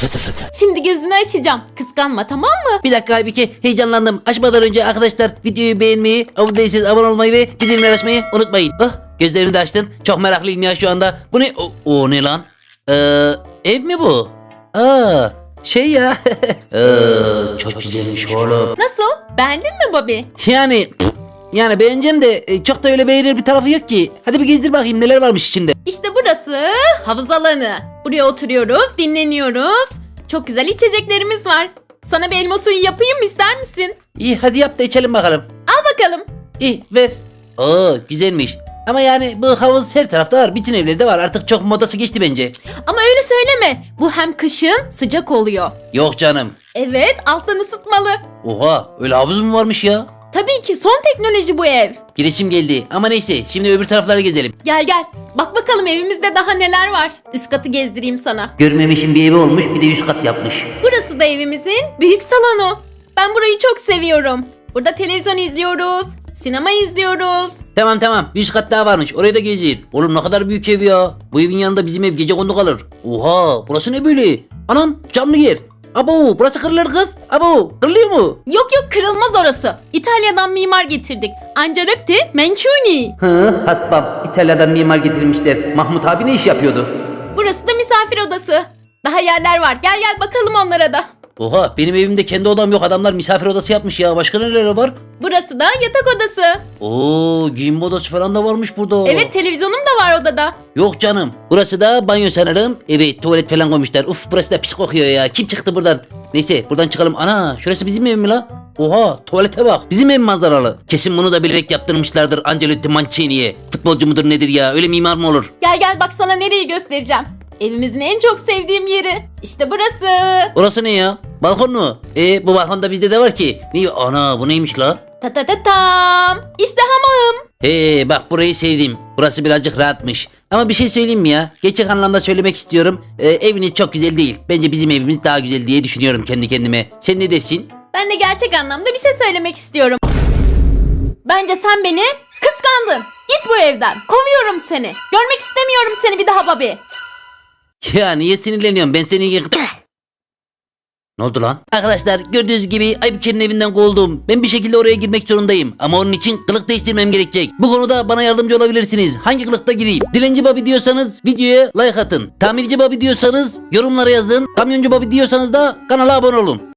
fıtı fıtı. Şimdi gözünü açacağım. Kıskanma tamam mı? Bir dakika Aybike heyecanlandım. Açmadan önce arkadaşlar videoyu beğenmeyi, abone değilseniz abone olmayı ve bildirimleri açmayı unutmayın. Oh gözlerini de açtın. Çok meraklıyım ya şu anda. Bu ne? O, o ne lan? Ee, ev mi bu? Aa şey ya. Ee, çok güzelmiş oğlum. Nasıl? Beğendin mi Bobby? Yani pff, yani beğeneceğim de e, çok da öyle beğenir bir tarafı yok ki. Hadi bir gezdir bakayım neler varmış içinde. İşte burası havuz alanı. Buraya oturuyoruz, dinleniyoruz. Çok güzel içeceklerimiz var. Sana bir elma suyu yapayım mı ister misin? İyi hadi yap da içelim bakalım. Al bakalım. İyi ver. Oo güzelmiş. Ama yani bu havuz her tarafta var. Bütün evlerde var. Artık çok modası geçti bence. Ama öyle söyleme. Bu hem kışın sıcak oluyor. Yok canım. Evet, alttan ısıtmalı. Oha öyle havuz mu varmış ya? Tabii ki son teknoloji bu ev. Giresim geldi. Ama neyse şimdi öbür tarafları gezelim. Gel gel. Bak bakalım evimizde daha neler var. Üst katı gezdireyim sana. Görmemişim bir evi olmuş bir de üst kat yapmış. Burası da evimizin büyük salonu. Ben burayı çok seviyorum. Burada televizyon izliyoruz, sinema izliyoruz. Tamam tamam bir üst kat daha varmış. Oraya da gezdir. Oğlum ne kadar büyük ev ya. Bu evin yanında bizim ev gece kondu kalır. Oha burası ne böyle? Anam camlı yer. Abo burası kırılır kız. Abo kırılıyor mu? Yok yok kırılmaz orası. İtalya'dan mimar getirdik. Angelotti Mancini. Hı hasbam. İtalya'dan mimar getirmişler. Mahmut abi ne iş yapıyordu? Burası da misafir odası. Daha yerler var. Gel gel bakalım onlara da. Oha benim evimde kendi odam yok. Adamlar misafir odası yapmış ya. Başka neler var? Burası da yatak odası. Oo giyinme odası falan da varmış burada. Evet televizyonum da var odada. Yok canım. Burası da banyo sanırım. Evet tuvalet falan koymuşlar. Uf burası da pis kokuyor ya. Kim çıktı buradan? Neyse buradan çıkalım. Ana şurası bizim ev mi la? Oha tuvalete bak. Bizim ev manzaralı. Kesin bunu da bilerek yaptırmışlardır Ancelotti Mancini'ye. Futbolcu mudur nedir ya? Öyle mimar mı olur? Gel gel bak sana nereyi göstereceğim. Evimizin en çok sevdiğim yeri. İşte burası. Orası ne ya? Balkon mu? E bu balkonda bizde de var ki. Ne? Ana bu neymiş la? Ta ta ta tam. İşte hamam. He bak burayı sevdim. Burası birazcık rahatmış. Ama bir şey söyleyeyim mi ya? Gerçek anlamda söylemek istiyorum. Ee, eviniz çok güzel değil. Bence bizim evimiz daha güzel diye düşünüyorum kendi kendime. Sen ne dersin? Ben de gerçek anlamda bir şey söylemek istiyorum. Bence sen beni kıskandın. Git bu evden. Kovuyorum seni. Görmek istemiyorum seni bir daha Bobby. Ya niye sinirleniyorsun? Ben seni yıktım. Ne oldu lan? Arkadaşlar gördüğünüz gibi Aybüke'nin evinden kovuldum. Ben bir şekilde oraya girmek zorundayım. Ama onun için kılık değiştirmem gerekecek. Bu konuda bana yardımcı olabilirsiniz. Hangi kılıkta gireyim? Dilenci Babi diyorsanız videoya like atın. Tamirci Babi diyorsanız yorumlara yazın. Kamyoncu Babi diyorsanız da kanala abone olun.